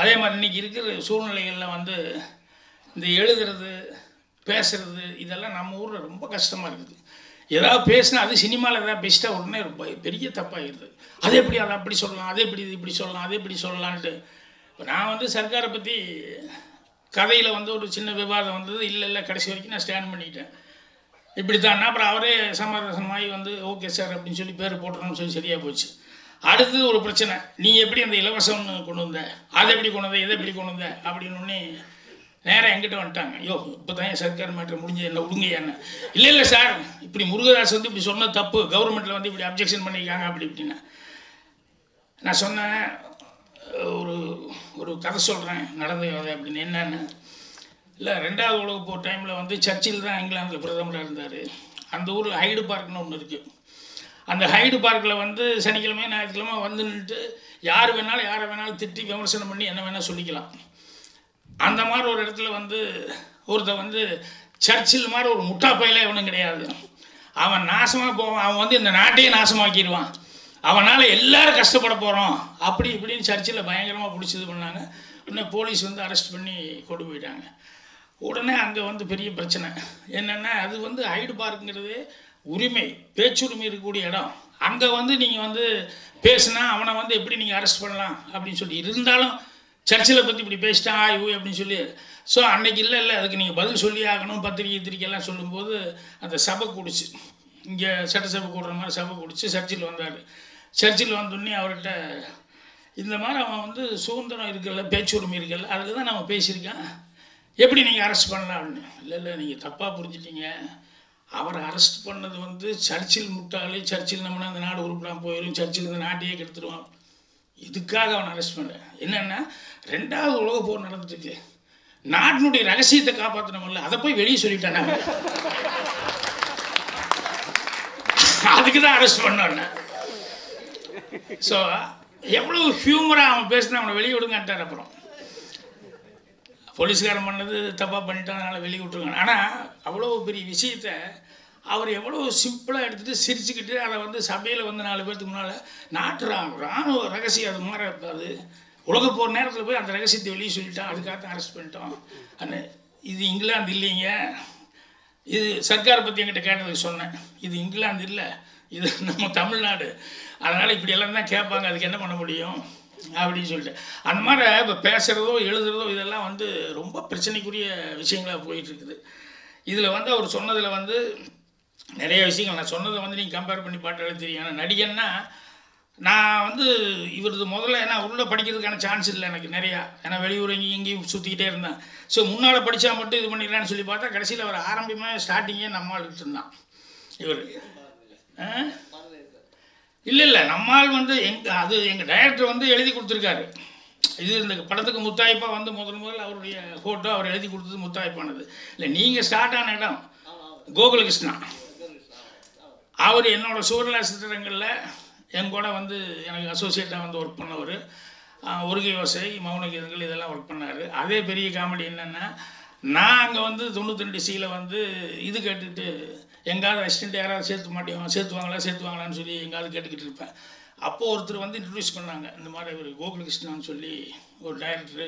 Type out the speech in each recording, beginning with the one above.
அதே மாதிரி இன்றைக்கி இருக்கிற சூழ்நிலைகளில் வந்து இந்த எழுதுறது பேசுறது இதெல்லாம் நம்ம ஊரில் ரொம்ப கஷ்டமாக இருக்குது. ஏதாவது பேசினா அது சினிமாவில் ஏதாவது பெஸ்ட்டாக உடனே ரொம்ப பெரிய தப்பாகிடுது அது எப்படி அதை அப்படி சொல்லலாம் அது எப்படி இது இப்படி சொல்லலாம் அது எப்படி சொல்லலான்ட்டு. இப்போ நான் வந்து சர்க்காரை பற்றி கதையில் வந்து ஒரு சின்ன விவாதம் வந்தது. இல்லை இல்லை கடைசி வரைக்கும் நான் ஸ்டாண்ட் பண்ணிக்கிட்டேன் இப்படி தான் அப்புறம் அவரே சமாதானமாகி வந்து ஓகே சார் அப்படின்னு சொல்லி பேர் போட்டுறோம்னு சொல்லி சரியாக போச்சு. அடுத்தது ஒரு பிரச்சனை. நீ எப்படி அந்த இலவசம்னு கொண்டு வந்த? அதை எப்படி கொண்டு வந்த? இதை எப்படி கொண்டு வந்த? அப்படின்னு நேராக எங்கிட்ட வந்துட்டாங்க. ஐயோ இப்போ தான் என் சர்க்கார் மாற்றம் முடிஞ்சது. என்ன விடுங்க என்ன? இல்லை இல்லை சார் இப்படி முருகதாஸ் வந்து இப்படி சொன்ன தப்பு. கவர்மெண்ட்டில் வந்து இப்படி அப்ஜெக்ஷன் பண்ணியிருக்காங்க அப்படி இப்படின்னா. நான் சொன்னேன் ஒரு ஒரு கதை சொல்கிறேன் நடந்த கதை அப்படின்னு. என்னென்னு? இல்லை ரெண்டாவது உலக போர் டைமில் வந்து சர்ச்சில் தான் இங்கிலாந்தில் பிரதமராக இருந்தார். அந்த ஊர் ஹைடு பார்க்னு ஒன்று இருக்குது அந்த ஹைடு பார்க்கில் வந்து சனிக்கிழமை ஞாயிற்றுக்கிழமை வந்து நின்றுட்டு யார் வேணாலும் யாரை வேணாலும் திட்டி விமர்சனம் பண்ணி என்ன வேணால் சொல்லிக்கலாம். அந்த மாதிரி ஒரு இடத்துல வந்து ஒருத்தன் வந்து சர்ச்சில் மாதிரி ஒரு முட்டா பையில எவனும் கிடையாது. அவன் நாசமாக போவான். அவன் வந்து இந்த நாட்டையே நாசமாக்கிடுவான். அவனால் எல்லாரும் கஷ்டப்பட போகிறோம் அப்படி இப்படின்னு சர்ச்சில் பயங்கரமாக பிடிச்சது பண்ணாங்க. உடனே போலீஸ் வந்து அரெஸ்ட் பண்ணி கொண்டு போயிட்டாங்க. உடனே அங்கே வந்து பெரிய பிரச்சனை. என்னென்னா அது வந்து ஹைடு பார்க்குங்கிறது உரிமை பேச்சுரிமை இருக்கக்கூடிய இடம். அங்கே வந்து நீங்கள் வந்து பேசுனா அவனை வந்து எப்படி நீங்கள் அரெஸ்ட் பண்ணலாம் அப்படின்னு சொல்லி இருந்தாலும் சர்ச்சில் பற்றி இப்படி பேசிட்டான் ஆய்வு அப்படின்னு சொல்லி ஸோ அன்னைக்கு இல்லை இல்லை அதுக்கு நீங்கள் பதில் சொல்லி ஆகணும் பத்திரிகை திரிக்கையெல்லாம் சொல்லும்போது அந்த சபை குடிச்சு. இங்கே சட்டசபை கூடுற மாதிரி சபை குடிச்சு சர்ச்சில் வந்தார். சர்ச்சில் வந்தோடனே அவர்கிட்ட இந்த மாதிரி அவன் வந்து சுதந்திரம் இருக்குல்ல பேச்சுரிமை இருக்குல்ல அதில் தான் நம்ம பேசியிருக்கான். எப்படி நீங்கள் அரெஸ்ட் பண்ணலாம்? அப்படின்னு இல்லை இல்லை நீங்கள் தப்பாக புரிஞ்சிட்டீங்க. அவரை அரெஸ்ட் பண்ணது வந்து சர்ச்சில் முட்டாளி சர்ச்சில் நம்மனா அந்த நாடு உருப்படாம போயிடும் சர்ச்சில் இந்த நாட்டையே கெடுத்துருவான். இதுக்காக அவனை அரெஸ்ட் பண்ணேன் என்னென்னா ரெண்டாவது உலக போர் நடந்துட்டுருக்கு. நாட்டினுடைய ரகசியத்தை காப்பாற்றணும்ல அதை போய் வெளியே சொல்லிட்டேன்? அதுக்கு தான் அரெஸ்ட் பண்ணான் ஸோ எவ்வளோ ஹியூமராக அவன் பேசினா அவனை வெளியே விடுங்கன்ட்டார் அப்புறம். போலீஸ்காரன் பண்ணது தப்பாக பண்ணிட்டான் அதனால் வெளியே விட்ருங்க ஆனால் அவ்வளோ பெரிய விஷயத்த அவர் எவ்வளோ சிம்பிளாக எடுத்துகிட்டு சிரிச்சுக்கிட்டு அதை வந்து சபையில் வந்து நாலு பேர்த்துக்கு முன்னால் நாட்டு ரா ராணுவ ரகசியம் அது மாதிரி இருக்காது. உலக போகிற நேரத்தில் போய் அந்த ரகசியத்தை வெளியே சொல்லிட்டான். அதுக்காக தான் அரெஸ்ட் பண்ணிட்டோம். அந்த இது இங்கிலாந்து இல்லைங்க. இது சர்க்காரை பற்றி என்கிட்ட கேட்டதுக்கு சொன்னேன். இது இங்கிலாந்து இல்லை. இது நம்ம தமிழ்நாடு. அதனால் இப்படியெல்லாம் தான் கேட்பாங்க. அதுக்கு என்ன பண்ண முடியும்? அப்படின்னு சொல்லிட்டு. அந்த மாதிரி இப்போ பேசுகிறதோ எழுதுறதோ இதெல்லாம் வந்து ரொம்ப பிரச்சனைக்குரிய விஷயங்களாக போயிட்டுருக்குது. இதில் வந்து அவர் சொன்னதில் வந்து நிறைய விஷயங்கள். நான் சொன்னதை வந்து நீங்கள் கம்பேர் பண்ணி பாட்டு தெரியும். ஆனால் நடிகன்னா நான் வந்து இவரது முதல்ல ஏன்னா உள்ளே படிக்கிறதுக்கான சான்ஸ் இல்லை எனக்கு நிறையா. ஏன்னா வெளியூர் இங்கேயும் இங்கேயும் சுற்றிக்கிட்டே இருந்தேன். ஸோ முன்னால் படித்தா மட்டும் இது பண்ணிடலான்னு சொல்லி பார்த்தா கடைசியில் அவர் ஆரம்பமே ஸ்டார்டிங்கே நம்மால் இருந்தான். இவர். இல்லை இல்லை நம்மால் வந்து எங் அது எங்கள் டைரக்டர் வந்து எழுதி கொடுத்துருக்காரு. இது இந்த படத்துக்கு முத்தாய்ப்பா வந்து முதல் முதல் அவருடைய ஃபோட்டோ அவர் எழுதி கொடுத்தது முத்தாய்ப்பானது. இல்லை நீங்கள் ஸ்டார்ட் ஆன இடம் கோகுலகிருஷ்ணா. அவர் என்னோட சூரலா சித்திரங்களில் என் கூட வந்து எனக்கு அசோசியேட்டாக வந்து ஒர்க் பண்ணவர். ஒருகை யோசை மௌன கீதங்கள் இதெல்லாம் ஒர்க் பண்ணார். அதே பெரிய காமெடி என்னென்னா நான் அங்கே வந்து தொண்ணூற்றி ரெண்டு சியில் வந்து இது கேட்டுட்டு எங்காவது அசிஸ்டண்ட் யாராவது சேர்த்து மாட்டேன் சேர்த்துவாங்களா சேர்த்துவாங்களான்னு சொல்லி எங்காவது கேட்டுக்கிட்டு இருப்பேன். அப்போது ஒருத்தர் வந்து இன்ட்ரடியூஸ் பண்ணாங்க. இந்த மாதிரி இவர் கோகுலகிருஷ்ணான்னு சொல்லி ஒரு டைரக்டரு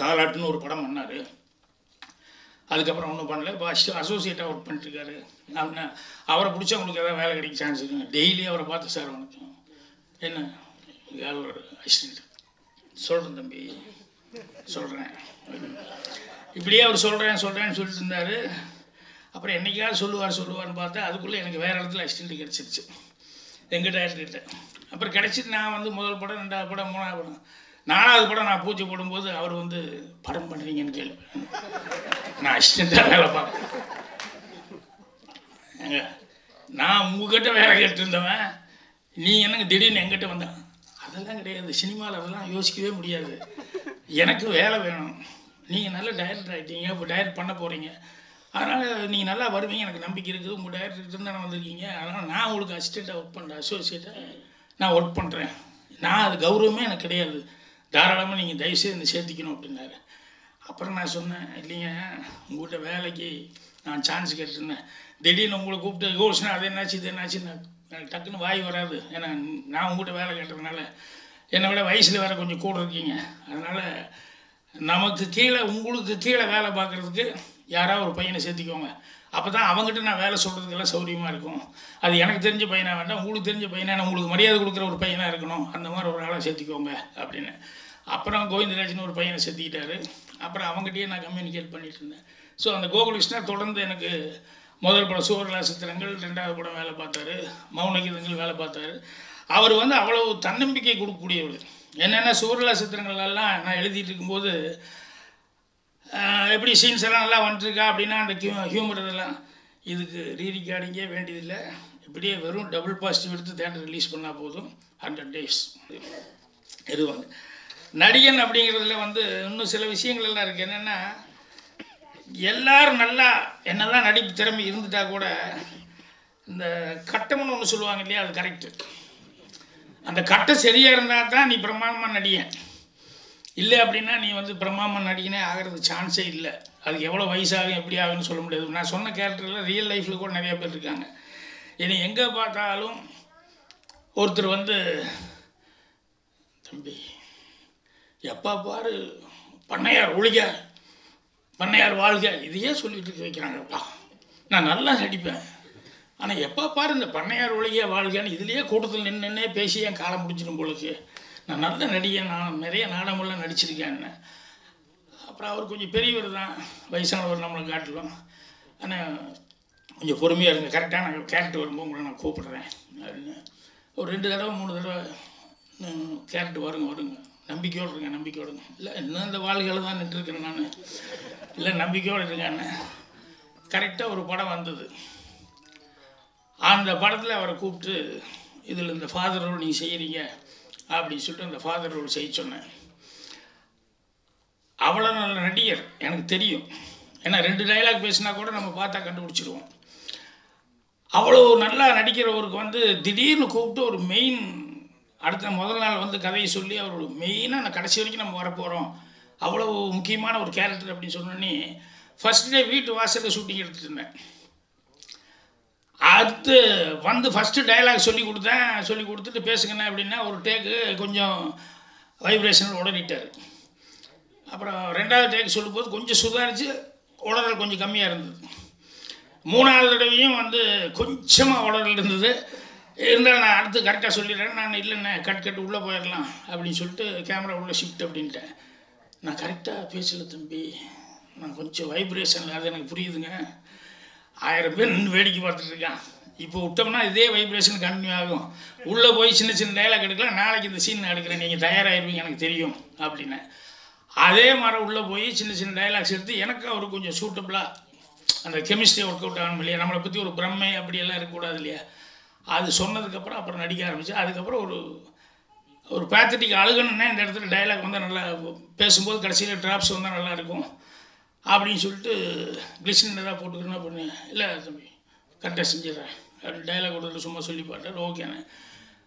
தாலாட்டுன்னு ஒரு படம் பண்ணார். அதுக்கப்புறம் ஒன்றும் பண்ணல. இப்போ அசோசியேட்டாக ஒர்க் பண்ணிட்டுருக்காரு. அப்படின்னா அவரை பிடிச்சா உங்களுக்கு ஏதாவது வேலை கிடைக்க சான்ஸ் இருக்குங்க டெய்லி அவரை பார்த்து சார் வணக்கம் என்ன? யார் ஒரு அசிஸ்டண்ட் சொல்கிறேன் தம்பி. சொல்கிறேன் இப்படியே அவர் சொல்கிறேன் சொல்கிறேன்னு சொல்லிட்டு இருந்தார். அப்புறம் என்னைக்காவது சொல்லுவார் சொல்லுவார்னு பார்த்தா அதுக்குள்ளே எனக்கு வேறு இடத்துல அசிஸ்டண்ட் கிடச்சிருச்சு. எங்கள் டேரக்டர்கிட்ட அப்புறம் கிடச்சிட்டு நான் வந்து முதல் படம் ரெண்டாவது படம் மூணாவது படம். நாலாவது படம் நான் பூஜை போடும்போது அவர் வந்து படம் பண்ணுறீங்கன்னு கேள்வி நான் அசிஸ்டண்ட்டாக வேலை பார்ப்பேன் ஏங்க நான் உங்ககிட்ட வேலை கேட்டுருந்தவன் நீ என்னங்க திடீர்னு எங்கிட்ட வந்தேன்? அதெல்லாம் கிடையாது. சினிமாவில் அதெல்லாம் யோசிக்கவே முடியாது. எனக்கு வேலை வேணும். நீங்கள் நல்ல டைரக்டர் ஆகிட்டீங்க இப்போ டைரக்ட் பண்ண போகிறீங்க அதனால் நீங்கள் நல்லா வருவீங்க எனக்கு நம்பிக்கை இருக்குது. உங்கள் டைரக்டர் தானே வந்திருக்கீங்க. அதனால் நான் உங்களுக்கு அசிஸ்டண்ட்டாக ஒர்க் பண்ணுறேன் அசோசியேட்டாக நான் ஒர்க் பண்ணுறேன் நான் அது கௌரவமே எனக்கு கிடையாது. தாராளமாக நீங்கள் தயவுசெய்து என்னை சேர்த்திக்கணும் அப்படின்னாரு. அப்புறம் நான் சொன்னேன் இல்லைங்க உங்கள்கிட்ட வேலைக்கு நான் சான்ஸ் கேட்டிருந்தேன். திடீர்னு உங்களை கூப்பிட்டு யோசனை அது என்னாச்சு இது என்னாச்சு நான் எனக்கு டக்குன்னு வாய் வராது. ஏன்னா நான் உங்கள்கிட்ட வேலை கேட்டதுனால என்னை விட வயசில் வேறு கொஞ்சம் கூட இருக்கீங்க. அதனால் நமக்கு கீழே உங்களுக்கு கீழே வேலை பார்க்குறதுக்கு யாராவது ஒரு பையனை சேர்த்திக்கோங்க. அப்போ தான் அவங்ககிட்ட நான் வேலை சொல்கிறதுக்கெல்லாம் சௌரியமாக இருக்கும். அது எனக்கு தெரிஞ்ச பையனாக வேண்டாம் உங்களுக்கு தெரிஞ்ச பையனாக உங்களுக்கு மரியாதை கொடுக்குற ஒரு பையனாக இருக்கணும். அந்த மாதிரி ஒரு ஆளை சேர்த்திக்கோங்க அப்படின்னு. அப்புறம் கோவிந்தராஜன் ஒரு பையனை சேர்த்திக்கிட்டாரு. அப்புறம் அவங்ககிட்டயே நான் கம்யூனிகேட் பண்ணிட்டு இருந்தேன். ஸோ அந்த கோகுலிஷ்ணா தொடர்ந்து எனக்கு முதல் படம் சுவர்லா சித்திரங்கள் ரெண்டாவது படம் வேலை பார்த்தாரு. மௌனகீதங்கள் வேலை பார்த்தாரு. அவர் வந்து அவ்வளவு தன்னம்பிக்கை கொடுக்கக்கூடியவர். என்னென்ன சுவர்லா சித்திரங்கள்லாம் நான் எழுதிட்டு இருக்கும்போது எப்படி சீன்ஸ் எல்லாம் நல்லா வந்துட்டுருக்கா அப்படின்னா அந்த ஹியூமர் இதெல்லாம் இதுக்கு ரீரிகார்டிங்கே வேண்டியதில்லை. இப்படியே வெறும் டபுள் பாசிட்டிவ் எடுத்து தேட்டர் ரிலீஸ் பண்ணால் போதும். ஹண்ட்ரட் டேஸ் எதுவாங்க. நடிகன் அப்படிங்கிறதுல வந்து இன்னும் சில விஷயங்கள் எல்லாம் இருக்குது என்னென்னா எல்லாரும் நல்லா என்னதான் நடிப்பு திறமை இருந்துட்டா கூட இந்த கட்டம்னு ஒன்று சொல்லுவாங்க இல்லையா அது கரெக்டு அந்த கட்டை சரியாக இருந்தால் தான் நீ பிரமாதமாக நடிக. இல்லை அப்படின்னா நீ வந்து பிரமாதமாக நடிகனே ஆகிறது சான்ஸே இல்லை. அதுக்கு எவ்வளோ வயசாகும் எப்படி ஆகும்னு சொல்ல முடியாது. நான் சொன்ன கேரக்டரில் ரியல் லைஃப்பில் கூட நிறைய பேர் இருக்காங்க. இனி எங்கே பார்த்தாலும் ஒருத்தர் வந்து தம்பி எப்போ பாரு பண்ணையார் ஒழிக பண்ணையார் வாழ்க இதையே சொல்லிட்டு இருக்க வைக்கிறாங்கப்பா. நான் நல்லா நடிப்பேன். ஆனால் எப்போ பாரு இந்த பண்ணையார் ஒழிக வாழ்கன்னு இதுலேயே கூட்டத்தில் நின்று நின்னே பேசி என் காலம் முடிச்சிடும் பொழுது நான் நல்ல நடிகன் நான் நிறைய நாடகமெல்லாம் நடிச்சிருக்கேன்னு அப்புறம் அவர் கொஞ்சம் பெரியவர் தான் வயசானவர் நம்மளை காட்டிலும். ஆனால் கொஞ்சம் பொறுமையாக இருங்க. கரெக்டாக நான் கேரக்டர் வரும்போது உங்களை நான் கூப்பிடுறேன். அப்படின்னு. ஒரு ரெண்டு தடவை மூணு தடவை கேரக்டர் வருங்க வருங்க. நம்பிக்கையோடு இருங்க நம்பிக்கையோடுங்க இல்லை இன்னும் இந்த வாழ்க்கையில் தான் நின்றுருக்கிறேன் நான். இல்லை நம்பிக்கையோடு இருங்கன்னு கரெக்டாக ஒரு படம் வந்தது. அந்த படத்தில் அவரை கூப்பிட்டு இதில் இந்த ஃபாதர் ரோல் நீங்கள் செய்கிறீங்க அப்படின்னு சொல்லிட்டு அந்த ஃபாதர் ரோல் செய்ய சொன்னேன். அவ்வளோ நல்ல நடிகர் எனக்கு தெரியும். ஏன்னா ரெண்டு டைலாக் பேசினா கூட நம்ம பார்த்தா கண்டுபிடிச்சிடுவோம் அவ்வளோ நல்லா நடிக்கிறவருக்கு வந்து திடீர்னு கூப்பிட்டு ஒரு மெயின் அடுத்த முதல் நாள் வந்து கதையை சொல்லி அவரோட மெயினாக நான் கடைசி வரைக்கும் நம்ம வரப்போகிறோம் அவ்வளோ முக்கியமான ஒரு கேரக்டர் அப்படின்னு சொன்னோன்னே ஃபஸ்ட் டே வீட்டு வாசலில் ஷூட்டிங் எடுத்துகிட்டு இருந்தேன். அடுத்து வந்து ஃபஸ்ட்டு டயலாக் சொல்லி கொடுத்தேன். சொல்லி கொடுத்துட்டு பேசுங்கண்ணே அப்படின்னா ஒரு டேக்கு கொஞ்சம் வைப்ரேஷன் உடனிட்டார் அப்புறம் ரெண்டாவது டேக் சொல்லும்போது கொஞ்சம் சுதாரித்து உடறல் கொஞ்சம் கம்மியாக இருந்தது. மூணாவது தடவையும் வந்து கொஞ்சமாக உடல் இருந்தது. இருந்தாலும் நான் அடுத்து கரெக்டாக சொல்லிடுறேன். நான் இல்லைண்ணே கட் கட் உள்ளே போயிடலாம் அப்படின்னு சொல்லிட்டு கேமரா உள்ளே ஷிஃப்ட் அப்படின்ட்டேன். நான் கரெக்டாக பேசல தம்பி. நான் கொஞ்சம் வைப்ரேஷனில் அது எனக்கு புரியுதுங்க. ஆயிரம் பேர் நின்று வேடிக்கை பார்த்துட்டு இருக்கான். இப்போ விட்டோம்னா இதே வைப்ரேஷன் கண்டினியூ ஆகும். உள்ளே போய் சின்ன சின்ன டைலாக் எடுக்கலாம். நாளைக்கு இந்த சீன் எடுக்கிறேன் நீங்கள் தயாராகிருவீங்க எனக்கு தெரியும் அப்படின்னு. அதே மாதிரி உள்ளே போய் சின்ன சின்ன டைலாக்ஸ் எடுத்து எனக்கு அவர் கொஞ்சம் சூட்டபுளாக அந்த கெமிஸ்ட்ரி ஒர்க் அவுட் ஆகணும் இல்லையா? நம்மளை பற்றி ஒரு பிரம்மை அப்படியெல்லாம் இருக்கக்கூடாது இல்லையா? அது சொன்னதுக்கப்புறம் அப்புறம் நடிக்க ஆரம்பிச்சு அதுக்கப்புறம் ஒரு ஒரு பேத்தட்டிக் அழுகணுன்னா இந்த இடத்துல டைலாக் வந்தால் நல்லா பேசும்போது கடைசியில் ட்ராப்ஸ் வந்தால் நல்லாயிருக்கும் அப்படின்னு சொல்லிட்டு கிளிசினராக ஏதாவது போட்டுக்கணும் அப்படின்னு இல்லை தம்பி கரெக்டாக செஞ்சிடறேன். அப்படி டைலாக் கொடுத்துல சும்மா சொல்லி பாட்டார் ஓகேண்ணே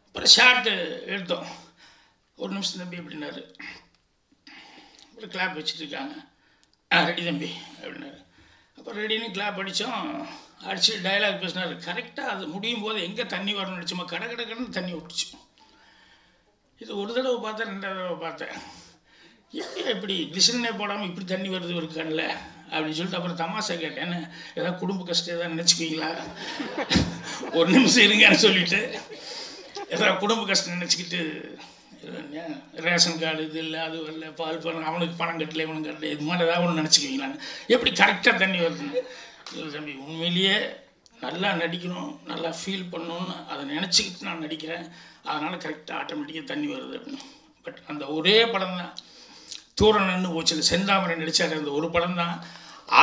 அப்புறம் ஷார்ட்டு எடுத்தோம். ஒரு நிமிஷம் தம்பி அப்படின்னாரு. அப்புறம் கிளாப் வச்சுட்ருக்காங்க. ஆ ரெடி தம்பி அப்படின்னாரு. அப்புறம் ரெடின்னு கிளாப் அடித்தோம். அடிச்சு டைலாக் பேசினார். கரெக்டாக அது முடியும் போது எங்கே தண்ணி வரணும்னு நினச்சோமா கடை கடை கடன் தண்ணி விட்டுச்சு. இது ஒரு தடவை பார்த்தேன் ரெண்டாவது தடவை பார்த்தேன். ஏன் இப்படி கிளிசரினே போடாமல் இப்படி தண்ணி வருது ஒரு கண்ணில்? அப்படின்னு சொல்லிட்டு அப்புறம் தமாஷா கேட்டேன். ஏதாவது குடும்ப கஷ்டம் ஏதாவது நினச்சிக்குவீங்களா? ஒரு நிமிஷம் இருங்கன்னு சொல்லிட்டு. ஏதாவது குடும்ப கஷ்டம் நினச்சிக்கிட்டு ரேஷன் கார்டு இது இல்லை அது இல்லை பால் பணம் அவனுக்கு பணம் கட்டல இவனுக்கு கட்டல இது மாதிரி ஏதாவது ஒன்று நினச்சிக்குவீங்களான்னு எப்படி கரெக்டாக தண்ணி வருதுன்னு? இல்லை தம்பி உண்மையிலேயே நல்லா நடிக்கணும் நல்லா ஃபீல் பண்ணணும்னு அதை நினச்சிக்கிட்டு நான் நடிக்கிறேன். அதனால் கரெக்டாக ஆட்டோமேட்டிக்காக தண்ணி வருது அப்படின்னு. பட் அந்த ஒரே படம் தான் தூரம் நின்று போச்சு. இந்த செந்தாமரை நடித்தார் அந்த ஒரு படம் தான்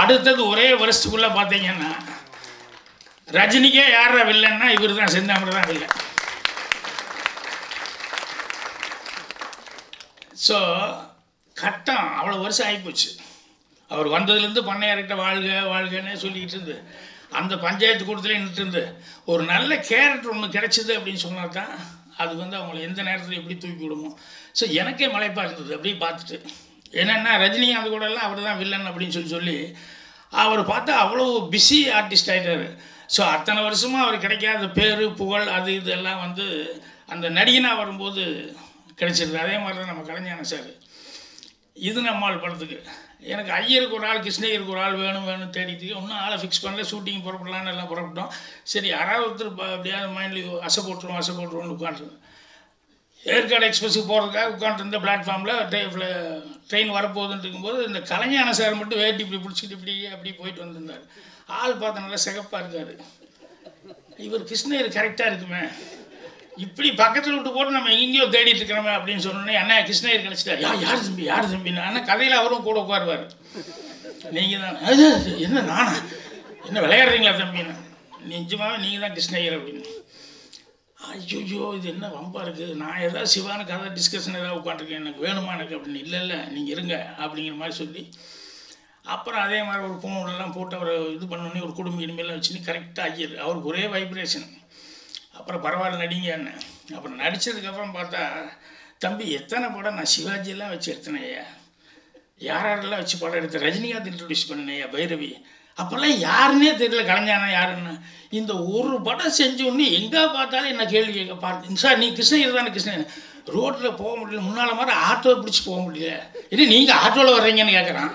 அடுத்தது ஒரே வருஷத்துக்குள்ளே பார்த்தீங்கன்னா ரஜினிக்கே யாரா வில்லன்னா இவர் தான் செந்தாமரை தான் வில்லன். ஸோ கட்டம் அவ்வளோ வருஷம் ஆகிப்போச்சு. அவர் வந்ததுலேருந்து பண்ணையார்கிட்ட வாழ்க வாழ்கன்னே சொல்லிக்கிட்டு இருந்து அந்த பஞ்சாயத்து கூட்டத்திலே நின்று இருந்து ஒரு நல்ல கேரக்டர் ஒன்று கிடச்சிது அப்படின்னு சொன்னால் தான் அது வந்து அவங்கள எந்த நேரத்தில் எப்படி தூக்கி விடுமோ. ஸோ எனக்கே மலைப்பாக இருந்தது அப்படியே பார்த்துட்டு. என்னென்னா ரஜினிகாந்த் கூடலாம் அவர் தான் வில்லன் அப்படின்னு சொல்லி சொல்லி அவர் பார்த்தா அவ்வளோ பிஸி ஆர்டிஸ்ட் ஆகிட்டார் ஸோ அத்தனை வருஷமாக அவர் கிடைக்காத பேர் புகழ் அது இதெல்லாம் வந்து அந்த நடிகனாக வரும்போது கிடைச்சிருது. அதே மாதிரி தான் நம்ம கலைஞான சார். இது நம்மால் படத்துக்கு எனக்கு ஐயருக்கு ஒரு ஆள் கிருஷ்ணகிரிக்கு ஒரு ஆள் வேணும் வேணும் தேடிட்டு ஒன்றும் ஆளை ஃபிக்ஸ் பண்ணல. ஷூட்டிங் புறப்படலான்னு எல்லாம் புறப்பட்டோம். சரி யாராவது ஒருத்தர் அப்படியாவது மைண்டில் மைண்ட்லேயும் அசை போட்டுருவோம் அசை போட்டுருவோம்னு ஏற்காடு எக்ஸ்பிரஸுக்கு போகிறதுக்காக உட்காந்துருந்த பிளாட்ஃபார்மில் ட்ரெயின் வரப்போகுதுன்னு இருக்கும்போது இந்த கலைஞான சார் மட்டும் வேட்டி இப்படி பிடிச்சிட்டு இப்படி அப்படி போயிட்டு வந்திருந்தார். ஆள் பார்த்தா நல்லா சிகப்பாக இருக்கார். இவர் கிருஷ்ணகிரி கரெக்டாக இருக்குமே. இப்படி பக்கத்தில் விட்டு போட்டு நம்ம எங்கேயோ தேடிட்டு இருக்கிறோமே அப்படின்னு சொன்னோன்னே அண்ணா கிருஷ்ணகிரி கிடச்சிட்டார் யா யார் தம்பி யார் தம்பின்னு ஆனால் கதையில் அவரும் கூட உட்காருவார். நீங்கள் தான். "அது, என்ன நானா? என்ன விளையாடுறீங்களா தம்பின்னு? நிஜமாவே நீங்கள் தான் கிருஷ்ணகிரி அப்படின்னு. ஐயோ இது என்ன வம்பாக இருக்குது நான் ஏதாவது சிவான கதை டிஸ்கஷன் ஏதாவது உட்காந்துருக்கேன். எனக்கு வேணுமா எனக்கு? அப்படின்னு இல்லை இல்லை நீங்கள் இருங்க அப்படிங்கிற மாதிரி சொல்லி அப்புறம் அதே மாதிரி ஒரு பூணூலெல்லாம் போட்டு அவர் இது பண்ணோன்னே ஒரு குடும்பம் இனிமேலாம் வச்சுன்னு கரெக்டாக ஐயர் அவருக்கு ஒரே வைப்ரேஷன் அப்புறம் பரவாயில்ல நடிங்க என்ன? அப்புறம் நடித்ததுக்கப்புறம் பார்த்தா தம்பி எத்தனை படம் நான் சிவாஜியெல்லாம் வச்சு எடுத்தேனய்யா யார் யாரெல்லாம் வச்சு படம் எடுத்தேன்? ரஜினிகாந்த் இன்ட்ரடியூஸ் பண்ணேன் பைரவி. அப்போல்லாம் யாருன்னே தெரியல கலைஞானா யாருன்னு. இந்த ஒரு படம் செஞ்ச உடனே எங்கே பார்த்தாலும் என்ன கேள்வி கேட்க பார்த்து சார் நீ கிருஷ்ணகிரி தானே கிருஷ்ணகிரி? ரோட்டில் போக முடியல முன்னால் மாதிரி ஆட்டோவை பிடிச்சி போக முடியல. இது நீங்கள் ஆட்டோவில் வர்றீங்கன்னு கேட்குறான்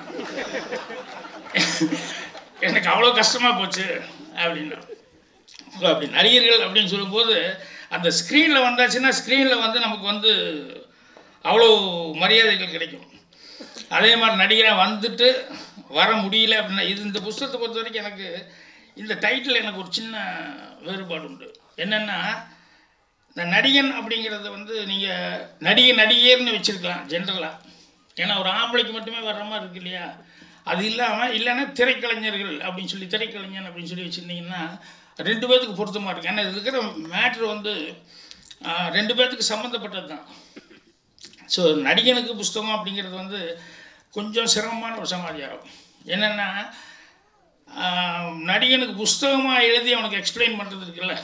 எனக்கு அவ்வளோ கஷ்டமாக போச்சு அப்படின்னா. ஸோ அப்படி நடிகர்கள் அப்படின்னு சொல்லும்போது அந்த ஸ்க்ரீனில் வந்தாச்சுன்னா ஸ்க்ரீனில் வந்து நமக்கு வந்து அவ்வளோ மரியாதைகள் கிடைக்கும். அதே மாதிரி நடிகராக வந்துட்டு வர முடியல அப்படின்னா இது இந்த புஸ்தகத்தை பொறுத்த வரைக்கும் எனக்கு இந்த டைட்டில் எனக்கு ஒரு சின்ன வேறுபாடு உண்டு. என்னென்னா இந்த நடிகன் அப்படிங்கிறத வந்து நீங்கள் நடிகை நடிகர்னு வச்சுருக்கலாம் ஜென்ரலாக ஏன்னா ஒரு ஆம்பளைக்கு மட்டுமே வர்ற மாதிரி இருக்கு இல்லையா? அது இல்லாமல் இல்லைன்னா திரைக்கலைஞர்கள் அப்படின்னு சொல்லி திரைக்கலைஞன் அப்படின்னு சொல்லி வச்சுருந்தீங்கன்னா ரெண்டு பேர்த்துக்கு பொருத்தமாக இருக்கு ஏன்னா இதுல இருக்கிற மேட்ரு வந்து ரெண்டு பேர்த்துக்கு சம்மந்தப்பட்டது தான் ஸோ நடிகனுக்கு புஸ்தகம் அப்படிங்கிறது வந்து கொஞ்சம் சிரமமான ஒரு சமாதியாகும் என்னென்னா நடிகனுக்கு புஸ்தகமாக எழுதி அவனுக்கு எக்ஸ்பிளைன் பண்ணுறது இருக்குல்ல?